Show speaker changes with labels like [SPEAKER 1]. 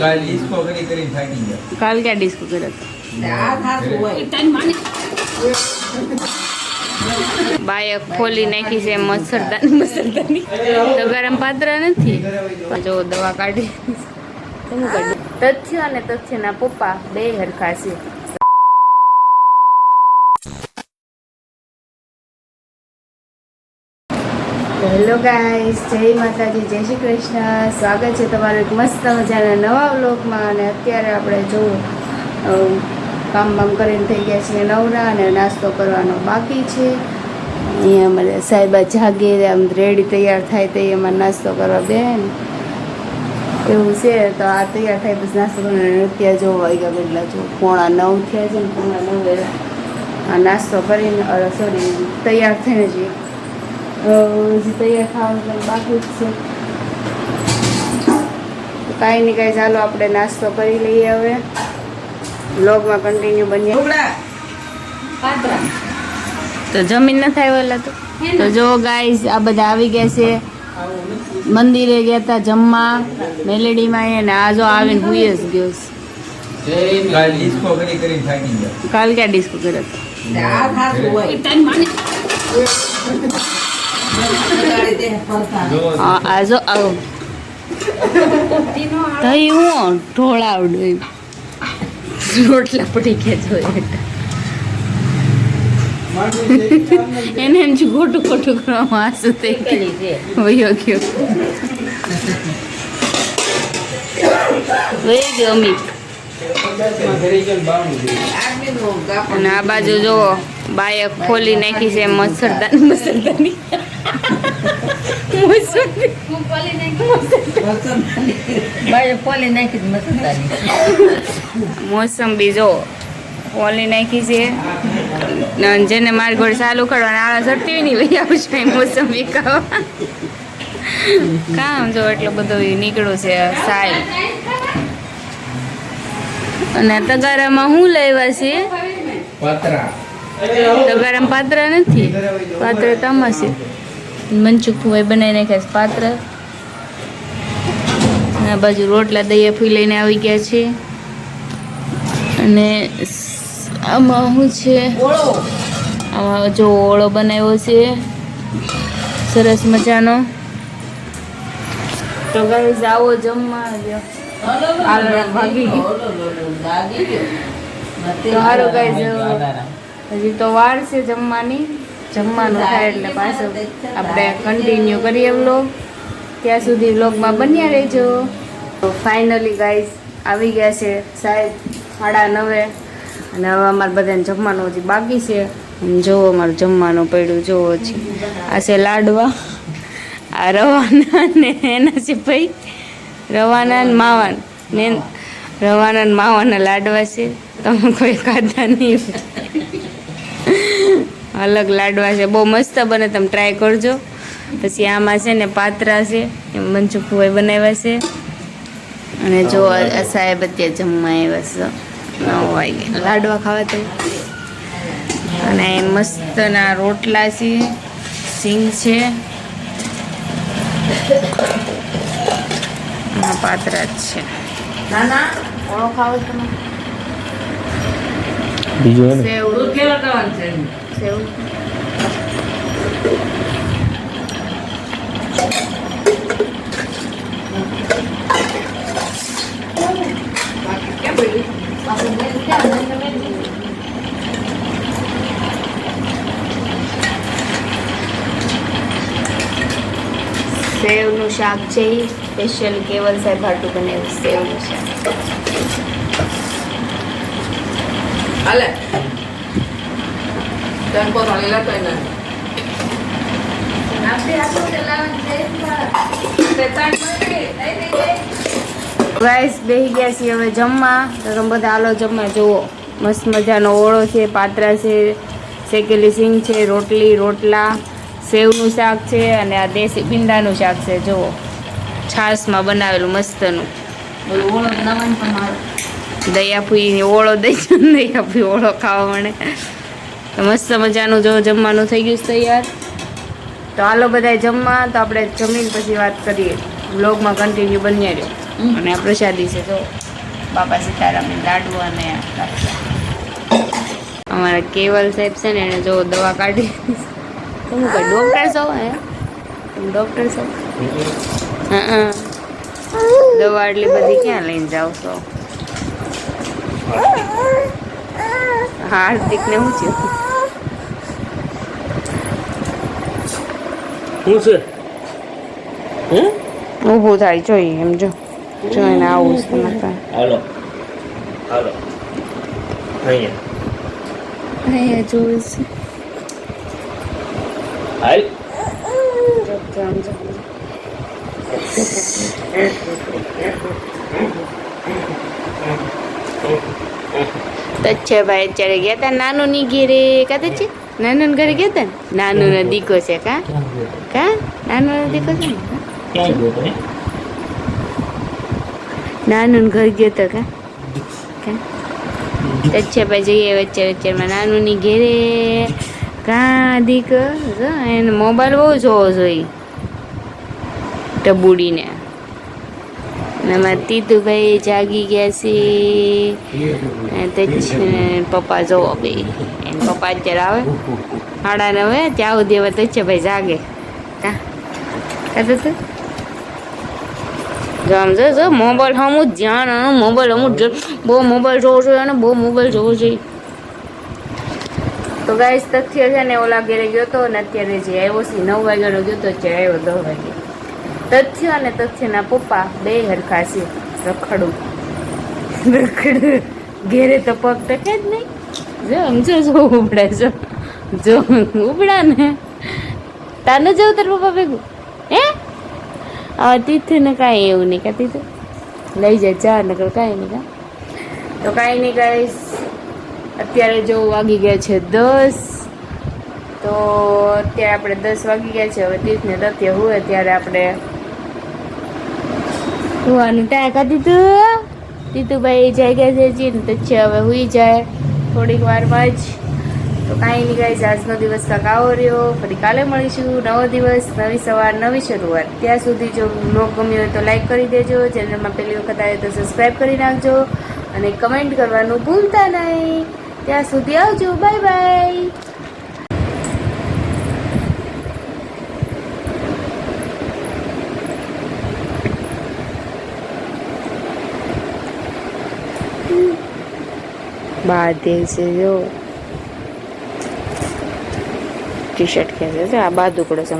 [SPEAKER 1] કાલ ડિસ્કો કરી કરીને થાકી ગયા.
[SPEAKER 2] કાલ ક્યાં ડિસ્કો કર્યો હતો? ખોલી નાખી છે મસરદાની મસરદાની. તો ગરમ પાત્ર નથી? જો દવા કાઢી. તથ્ય અને તથ્યના પપ્પા બે હરખા છે. હેલો ગાઈસ જય માતાજી, જય શ્રી કૃષ્ણ. સ્વાગત છે તમારું એક મસ્ત મજાના નવા વ્લોગમાં. અને અત્યારે આપણે જો કામ બામ કરીને થઈ ગયા છીએ નવરા અને નાસ્તો કરવાનો બાકી છે. અહીંયા અમારે સાહેબા જાગે, આમ રેડી તૈયાર થાય તો એમાં નાસ્તો કરવા બેન. એવું છે, તો આ તૈયાર થાય પછી નાસ્તો કરીને નૃત્ય જો વાગ્યા કેટલા જો પોણા નવ થયા છે ને, પોણા નવ. આ નાસ્તો કરીને સોરી તૈયાર થઈને જઈએ હજી તૈયાર થવાનું બાકી જ છે કાંઈ નહીં કાંઈ ચાલો આપણે નાસ્તો કરી લઈએ હવે. બ્લોગમાં કન્ટિન્યુ બનીએ તો જમીન ન થાય વહેલા તો. તો જો ગાઈસ આ બધા આવી ગયા છે. મંદિરે ગયા હતા જમવા મેલેડીમાં એને આ જો આવીને હુઈ જ ગયો છે.
[SPEAKER 1] કાલ
[SPEAKER 2] ક્યાં ડિસ્કો કર્યો હતો
[SPEAKER 1] જો
[SPEAKER 2] આ આ જો આવો. તઈ હું ઢોળાવડું રોટલા પડી ગયા એને એમ ખોટું ખોટું કરવામાં આસુ થઈ વયો ગયો. અમિત અને આ બાજુ જો બાએ ખોલી નાખી છે મચ્છરદાની મસરદાની. મોસંબી જો ઓલી નાખી છે. જેને મારી ઘોડે ચાલુ કરવાના આળા ચડતી હોય ને વહી આવશે મોસંબી ખાવા. કામ જો એટલો બધો નીકળ્યો છે સાહેબ અને તગારામાં શું લેવા છે?
[SPEAKER 1] પાત્રા.
[SPEAKER 2] તગારામાં પાત્ર નથી. પાત્ર તામાં છે મનચુક હોય બનાવી નાખ્યા પાત્ર. આ બાજુ રોટલા દહીં ફૂઈ લઈને આવી ગયા છે. અને આમાં શું છે? આમાં જો ઓળો બનાવ્યો છે. સરસ મજાનો. તો ગાઈઝ આવો જમવા આવ્યો. તો હારું ગાઈઝ હજી તો વાર છે જમવાની. જમવાનું થાય એટલે પાછું આપણે કન્ટિન્યુ કરીએ વ્લોગ ત્યાં સુધી વ્લોગમાં બન્યા રહેજો. તો ફાઇનલી ગાઈઝ આવી ગયા છે સાહેબ સાડા નવે. અને હવે અમારે બધાને જમવાનું હજી બાકી છે. જોવો અમારું જમવાનું પડ્યું જોવો છે આ છે લાડવા. આ રવાના ને એના છે ભાઈ. રવાના ને માવાન. ને રવાના ને માવાના લાડવા છે. તમે કોઈ ખાધા નહીં. અલગ લાડવા છે. બહુ મસ્ત બને તમે ટ્રાય કરજો. પછી આમાં છે ને પાત્રા છે એમ મનચુકભાઈ બનાવ્યા છે. અને જો આ સાહેબ અત્યારે જમવા આવ્યા છે. નવ વાગે. લાડવા ખાવા તો. અને મસ્તના રોટલા છે સિંગ છે. આ પાત્રા જ છે. ના ના ઓળો ખાવો તમે.
[SPEAKER 1] બીજું
[SPEAKER 2] સેવ. સેવ સેવનું શાક છે એ સ્પેશિયલ કેવલ સાહેબ ભાટું બનાવ્યું સેવનું શાક. ગાઈસ બેહી ગયા છીએ હવે જમવા. તો તમે બધા હાલો જમવા જુઓ. મસ્ત મજાનો ઓળો છે પાત્રા છે શેકેલી સિંગ છે રોટલી રોટલા સેવનું શાક છે અને આ દેશી ભીંડાનું શાક છે જુઓ. છાશમાં બનાવેલું મસ્તનું. દયાપુઈ ઓળો દઈ દયાપુઈ ઓળો ખાવા તો મસ્ત મજાનું જો જમવાનું થઈ ગયું છે તૈયાર. તો હાલો બધા જમવા તો આપણે જમીન પછી વાત કરીએ. બ્લોગમાં કન્ટિન્યુ બની રહ્યો. અને આ પ્રસાદી છે જો બાપા સીતારામની લાડુ અને અમારા કેવલ સાહેબ છે ને એને જો દવા કાઢી તમે કઈ ડોક્ટર છો હે તમે ડોક્ટર છો? હા હા. દવા એટલી બધી ક્યાં લઈને જાવ છો? હાર્દિક ને શું
[SPEAKER 3] શું છે? હે?
[SPEAKER 2] ઊભું થાય જોઈએ એમ જો. જોઈને આવું છે તમારે
[SPEAKER 3] હાલો. હાલો. અહીંયા.
[SPEAKER 2] અહીંયા જોવે છે.
[SPEAKER 3] હાલ.
[SPEAKER 2] તો છે ભાઈ અત્યારે ગયા હતા નાનું ની ઘેરે. કાતે છે નાનું ઘરે ગયો ને? નાનું નો દીકો છે કા? કા? નાનો નો દીકો છે ને? નાનું ઘર ગયો તો કા? કા? પછી જઈએ વચ્ચે વચ્ચેમાં નાનું ની ઘેરે. કા દીકો? એને મોબાઈલ બહુ જોવો જોઈએ. ટબુડીને. ને મારા તીતુભાઈ જાગી ગયા છે. અને પપ્પા જોવો બે. એને પપ્પા અત્યારે આવે. સાડા નવે ત્યાં સુધી હવે તો છે ભાઈ જાગે. કાં જો આમ જો જો, મોબાઈલ હમું જ ધ્યાન અને મોબાઈલ હમું જ બહુ મોબાઈલ જોવો જોઈએ અને બહુ મોબાઈલ જોવો જોઈએ. તો ગાઈસ તથ્ય છે ને ઓલા ઘેરે ગયો તો ને અત્યારે જે આવ્યો છે, નવ વાગ્યાનો ગયો તો જે આવ્યો દસ વાગે. તથ્ય અને તથ્યના પપ્પા બે હરખા છે. રખડું. રખડું. ઘેરે તો પગ ટકે જ નહીં. જો સમજો જો, ઉપડે, જો. જો, ઉપડા ને. તાને જવું તાર પપ્પા ભેગું? હે? આ તીથું કાંઈ એવું નહીં કાં તીથું લઈ જાય ચા, નકર કાંઈ નહીં કાં. તો કાંઈ નહીં ગાઈશ અત્યારે જો વાગી ગયા છે દસ. તો અત્યારે આપણે દસ વાગી ગયા છે. હવે તીર્થને તથ્ય હોય ત્યારે આપણે હુવાનું ટાય કાઢી દીધું? તીતુભાઈ જાગ્યા છે ને તો છે, હવે હુઈ જાય. થોડીક વારમાં જ. તો કાંઈ નહીં ગાઈસ, આજનો દિવસ કાંક આવો રહ્યો. ફરી કાલે મળીશું નવો દિવસ, નવી સવાર, નવી શરૂઆત. ત્યાં સુધી જો બ્લોગ ગમ્યો હોય તો લાઈક કરી દેજો. ચેનલમાં પહેલી વખત આવે તો સબસ્ક્રાઈબ કરી નાખજો. અને કમેન્ટ કરવાનું ભૂલતા નહીં. ત્યાં સુધી આવજો. Bye bye. બાંધે છે જો. ટી શર્ટ ખેંચે છે આ બાદ ઉકળો છે